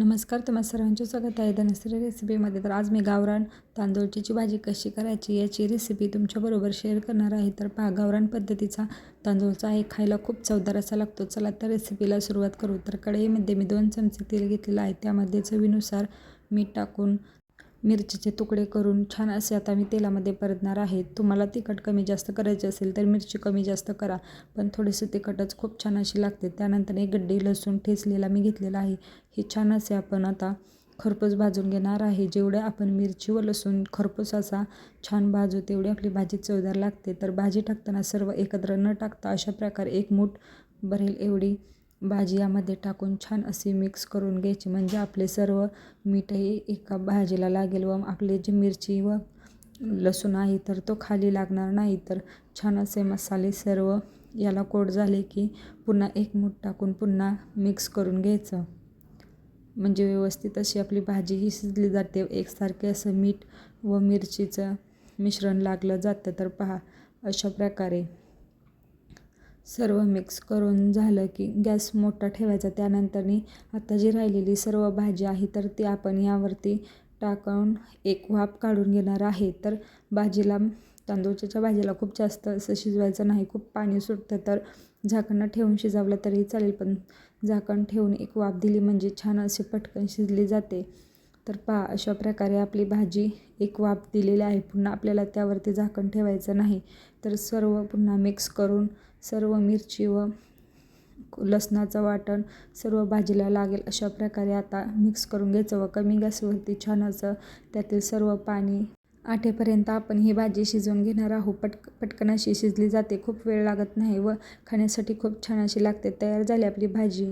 नमस्कार तुम्हा सर्वांचे स्वागत आहे धनश्री रेसिपीमध्ये तर आज मी गावरान तांदूळची भाजी कशी करायची याची रेसिपी तुमच्याबरोबर शेअर करणार आहे. तर पहा गावरान पद्धतीचा तांदूळचा आहे खायला खूप चवदार असा लागतो. चला तर रेसिपीला सुरुवात करू. तर कढईमध्ये मी दोन चमचे तेल घेतलेलं आहे. त्यामध्ये चवीनुसार मीठ टाकून मिरचीचे तुकडे करून छान असे आता मी तेलामध्ये परतणार आहे. तुम्हाला तिखट कमी जास्त करायचे असेल तर मिरची कमी जास्त करा पण थोडेसे तिखटच खूप छान अशी लागते. त्यानंतर एक गड्डी लसूण ठेचलेला मी घेतलेला आहे. हे छान असे आपण आता खरपूस भाजून घेणार आहे. जेवढे आपण मिरची व लसूण खरपूस असा छान भाजू तेवढी आपली भाजी चवदार लागते. तर भाजी टाकताना सर्व एकत्र न टाकता अशा प्रकारे एक मूठ भरेल एवढी भाजी यामध्ये टाकून छान असे मिक्स करून घ्यायची. म्हणजे आपले सर्व मीठही एका भाजीला लागेल व आपले जे मिरची व लसूण आहे तर तो खाली लागणार नाही. तर छान असे मसाले सर्व याला कोट झाले की पुन्हा एक मूठ टाकून पुन्हा मिक्स करून घ्यायचं. म्हणजे व्यवस्थित अशी आपली भाजी ही शिजली जाते. एकसारखे असं मीठ व मिरचीचं मिश्रण लागलं जातं. तर पहा अशा प्रकारे सर्व मिक्स करून झालं की गॅस मोठा ठेवायचा. त्यानंतरनी आता जी राहिलेली सर्व भाजी आहे तर ती आपण यावरती टाकून एक वाफ काढून घेणार आहे. तर भाजीला तांदूळच्या भाजीला खूप जास्त असं शिजवायचं नाही. खूप पाणी सुटतं तर झाकणं ठेवून शिजवलं तरी चालेल. पण झाकण ठेवून एक वाफ दिली म्हणजे छान असे पटकन शिजली जाते. तर पहा अशा प्रकारे आपली भाजी एक वाफ दिलेली आहे. पुन्हा आपल्याला त्यावरती झाकण ठेवायचं नाही. तर सर्व पुन्हा मिक्स करून सर्व मिरची व लसणाचं वाटण सर्व भाजीला लागेल अशा प्रकारे आता मिक्स करून घ्यायचं व कमी गॅसवरती छान असं त्यातील सर्व पाणी आठेपर्यंत आपण ही भाजी शिजवून घेणार आहोत. पटक पटकन अशी शिजली जाते. खूप वेळ लागत नाही व खाण्यासाठी खूप छान अशी लागते. तयार झाली आपली भाजी.